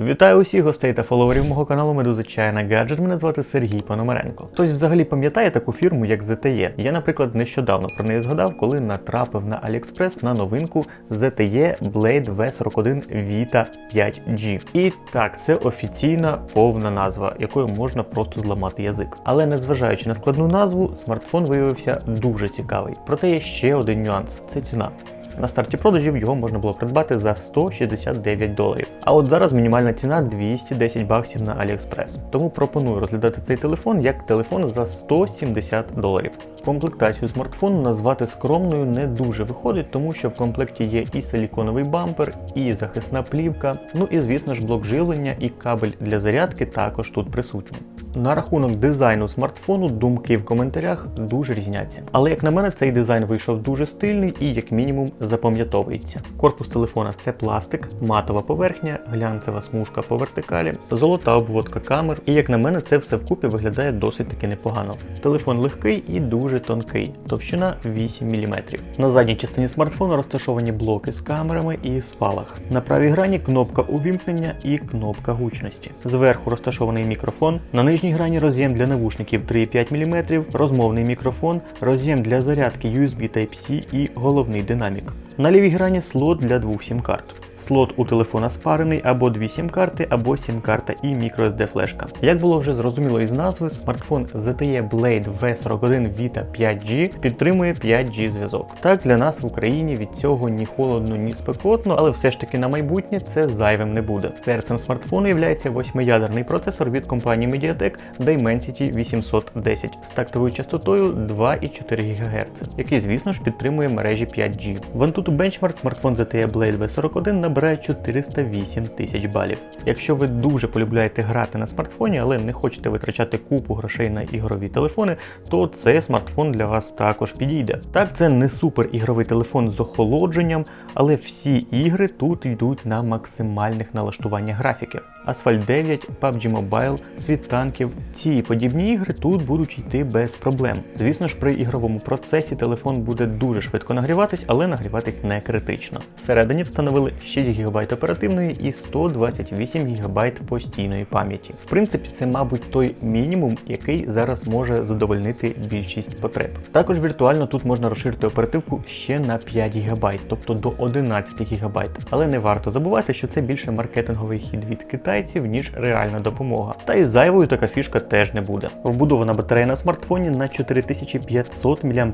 Вітаю усіх гостей та фоловерів мого каналу Медуза Чайна Гаджет. Мене звати Сергій Пономаренко. Хтось взагалі пам'ятає таку фірму, як ZTE? Я, наприклад, нещодавно про неї згадав, коли натрапив на AliExpress на новинку ZTE Blade V41 Vita 5G. І так, це офіційна повна назва, якою можна просто зламати язик. Але незважаючи на складну назву, смартфон виявився дуже цікавий. Проте є ще один нюанс це ціна. На старті продажів його можна було придбати за 169 доларів. А от зараз мінімальна ціна 210 баксів на AliExpress. Тому пропоную розглядати цей телефон як телефон за 170 доларів. Комплектацію смартфону назвати скромною не дуже виходить, тому що в комплекті є і силіконовий бампер, і захисна плівка, ну і звісно ж блок живлення і кабель для зарядки також тут присутні. На рахунок дизайну смартфону думки в коментарях дуже різняться. Але як на мене, цей дизайн вийшов дуже стильний і, як мінімум, запам'ятовується. Корпус телефона це пластик, матова поверхня, глянцева смужка по вертикалі, золота обводка камер. І як на мене, це все вкупі виглядає досить таки непогано. Телефон легкий і дуже тонкий, товщина 8 мм. На задній частині смартфону розташовані блоки з камерами і спалах. На правій грані кнопка увімкнення і кнопка гучності. Зверху розташований мікрофон, на нижній грані роз'єм для навушників 3,5 мм, розмовний мікрофон, роз'єм для зарядки USB Type-C і головний динамік. На лівій грані слот для двох сім-карт. Слот у телефона спарений або дві сім-карти, або сім-карта і microSD флешка. Як було вже зрозуміло із назви, смартфон ZTE Blade V41 Vita 5G підтримує 5G зв'язок. Так, для нас в Україні від цього ні холодно, ні спекотно, але все ж таки на майбутнє це зайвим не буде. Серцем смартфону є восьмиядерний процесор від компанії Mediatek Dimensity 810 з тактовою частотою 2,4 ГГц, який, звісно ж, підтримує мережі 5G. В Antutu Benchmark смартфон ZTE Blade V41 набирає 408 тисяч балів. Якщо ви дуже полюбляєте грати на смартфоні, але не хочете витрачати купу грошей на ігрові телефони, то цей смартфон для вас також підійде. Так, це не супер ігровий телефон з охолодженням, але всі ігри тут йдуть на максимальних налаштуваннях графіки. Asphalt 9, PUBG Mobile, Світ танків. Ці подібні ігри тут будуть йти без проблем. Звісно ж, при ігровому процесі телефон буде дуже швидко нагріватись, але нагріватись не критично. Всередині встановили 6 ГБ оперативної і 128 ГБ постійної пам'яті. В принципі, це, мабуть, той мінімум, який зараз може задовольнити більшість потреб. Також віртуально тут можна розширити оперативку ще на 5 ГБ, тобто до 11 ГБ. Але не варто забувати, що це більше маркетинговий хід від китайців, ніж реальна допомога. Та й зайвою така фішка теж не буде. Вбудована батарея на смартфоні на 4500 мАч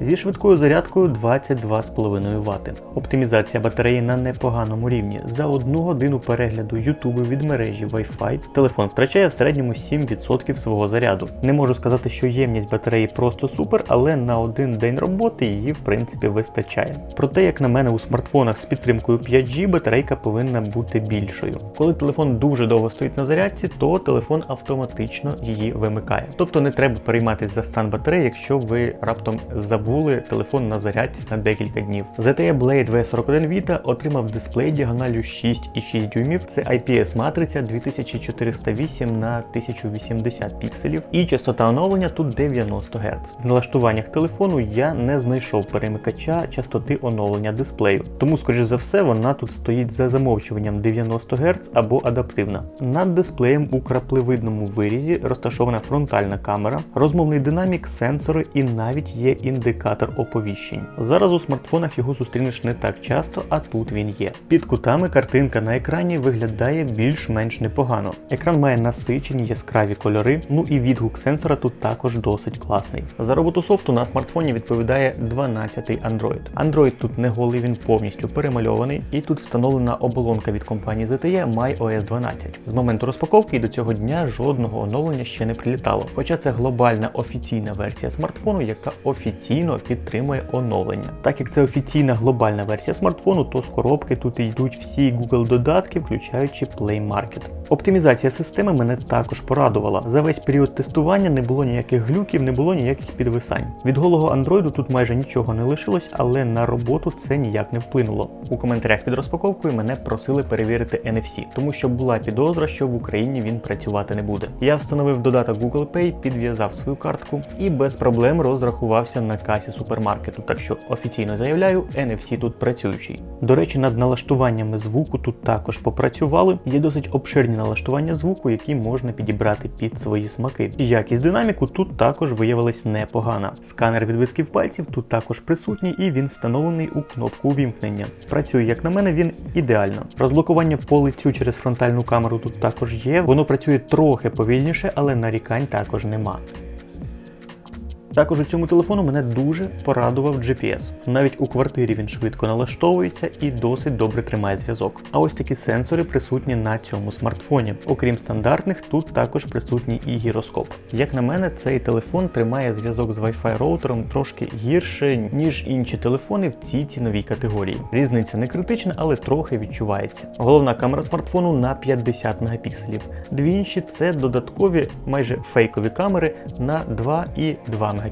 зі швидкою зарядкою 22,5 Вт. Оптимізація батареї на непоганому рівні. За одну годину перегляду YouTube від мережі Wi-Fi телефон втрачає в середньому 7% свого заряду. Не можу сказати, що ємність батареї просто супер, але на один день роботи її в принципі вистачає. Проте, як на мене, у смартфонах з підтримкою 5G батарейка повинна бути більшою. Коли телефон дуже довго стоїть на зарядці, то телефон автоматично її вимикає. Тобто не треба перейматися за стан батареї, якщо ви раптом забули телефон на зарядці на декілька днів. ZTE Blade V41 Vita отримав дисплей діагоналю 6,6 дюймів. Це IPS матриця 2408 на 1080 пікселів. І частота оновлення тут 90 Гц. В налаштуваннях телефону я не знайшов перемикача частоти оновлення дисплею. Тому, скоріш за все, вона тут стоїть за замовчуванням 90 Гц або адаптивна. Над дисплеєм у крапливидному вирізі розташована фронтальна камера, розмовний динамік, сенсори і навіть є індикатор оповіщень. Зараз у смартфонах його зустрінеш не так часто, а тут він є. Під кутами картинка на екрані виглядає більш-менш непогано. Екран має насичені яскраві кольори, ну і відгук сенсора тут також досить класний. За роботу софту на смартфоні відповідає 12-й Android. Android тут не голий, він повністю перемальований, і тут встановлена оболонка від компанії ZTE MyOS 12. З моменту розпаковки і до цього дня жодного оновлення ще не прилітало. Хоча це глобальна офіційна версія смартфону, яка офіційно підтримує оновлення. Так як це офіційна глобальна версія смартфону, то з коробки тут йдуть всі Google додатки, включаючи Play Market. Оптимізація системи мене також порадувала. За весь період тестування не було ніяких глюків, не було ніяких підвисань. Від голого Android тут майже нічого не лишилось, але на роботу це ніяк не вплинуло. У коментарях під розпаковкою мене просили перевірити NFC, тому що була підозра, що в Україні він працювати не буде. Я встановив додаток Google Pay, підв'язав свою картку і без проблем розрахувався на касі супермаркету. Так що офіційно заявляю, NFC тут працюючий. До речі, над налаштуваннями звуку тут також попрацювали. Є досить обширні налаштування звуку, які можна підібрати під свої смаки. Якість динаміку тут також виявилась непогана. Сканер відбитків пальців тут також присутній і він встановлений у кнопку увімкнення. Працює, як на мене, він ідеально. Розблокування по лицю через фронтальну камеру тут також є. Воно працює трохи повільніше, але нарікань також нема. Також у цьому телефону мене дуже порадував GPS. Навіть у квартирі він швидко налаштовується і досить добре тримає зв'язок. А ось такі сенсори присутні на цьому смартфоні. Окрім стандартних, тут також присутній і гіроскоп. Як на мене, цей телефон тримає зв'язок з Wi-Fi роутером трошки гірше, ніж інші телефони в цій ціновій категорії. Різниця не критична, але трохи відчувається. Головна камера смартфону на 50 мегапікселів. Дві інші це додаткові, майже фейкові камери на 2,2 мегапікселів.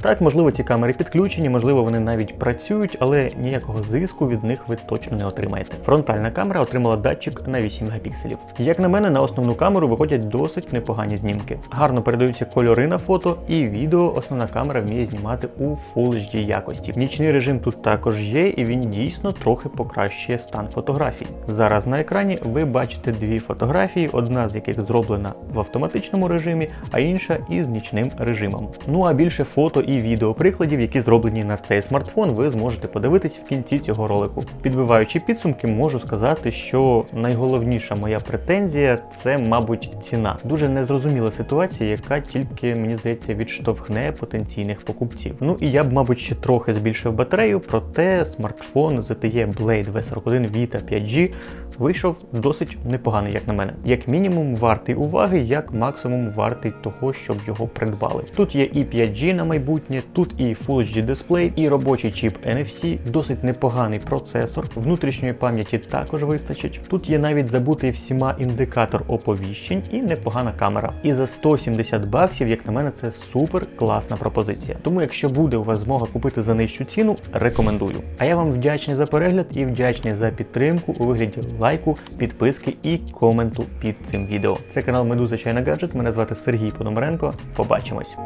Так, можливо, ці камери підключені, можливо, вони навіть працюють, але ніякого зиску від них ви точно не отримаєте. Фронтальна камера отримала датчик на 8 мегапікселів. Як на мене, на основну камеру виходять досить непогані знімки. Гарно передаються кольори на фото і відео. Основна камера вміє знімати у Full HD якості. Нічний режим тут також є, і він дійсно трохи покращує стан фотографій. Зараз на екрані ви бачите дві фотографії, одна з яких зроблена в автоматичному режимі, а інша із нічним режимом. Ну а більше фото і відео прикладів, які зроблені на цей смартфон, ви зможете подивитись в кінці цього ролику. Підбиваючи підсумки, можу сказати, що найголовніша моя претензія це, мабуть, ціна. Дуже незрозуміла ситуація, яка тільки мені здається відштовхне потенційних покупців. Ну і я б, мабуть, ще трохи збільшив батарею, проте смартфон ZTE Blade V41 Vita 5G вийшов досить непоганий, як на мене. Як мінімум, вартий уваги, як максимум вартий того, щоб його придбали. Тут є і 5G на майбутнє, тут і Full HD дисплей, і робочий чіп NFC, досить непоганий процесор, внутрішньої пам'яті також вистачить. Тут є навіть забутий всіма індикатор оповіщень і непогана камера. І за 170 баксів, як на мене, це супер класна пропозиція. Тому, якщо буде у вас змога купити за нижчу ціну, рекомендую. А я вам вдячний за перегляд і вдячний за підтримку у вигляді лайку, підписки і коменту під цим відео. Це канал Медуза Чайна Гаджет. Мене звати Сергій Пономаренко. Побачимось.